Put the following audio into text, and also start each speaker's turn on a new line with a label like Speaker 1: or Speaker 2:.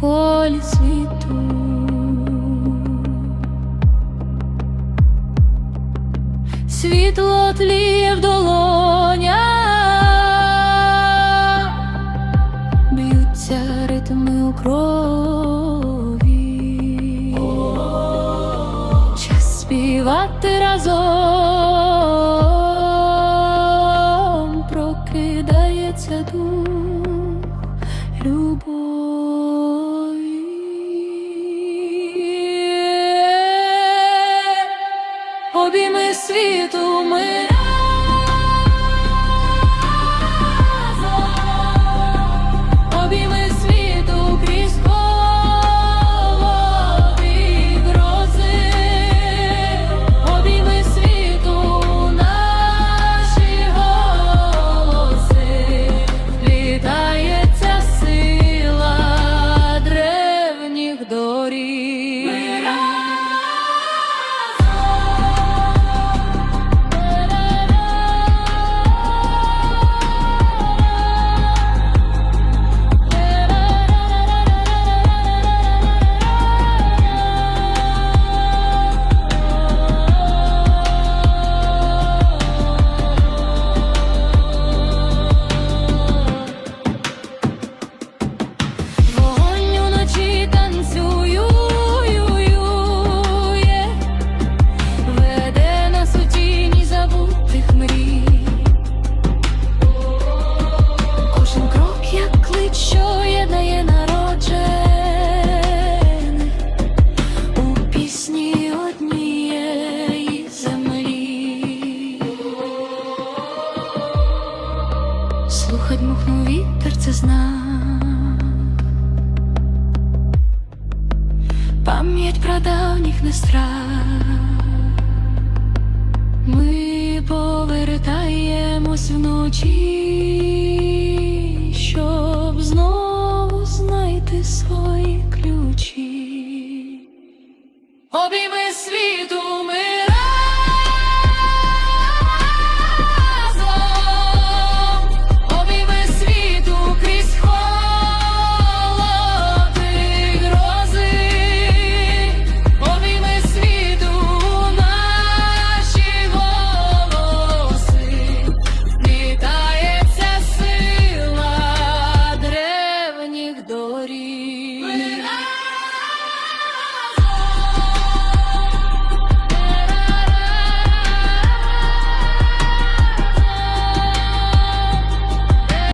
Speaker 1: колі світу. Світло тліє в долонях, б'ються ритми у крові. Час співати разом прокидається дух любові. Обійми світу слухать мухнув вітер, це знак пам'ять про давніх не страх, ми повертаємось вночі, щоб знову знайти свої ключі. Обійми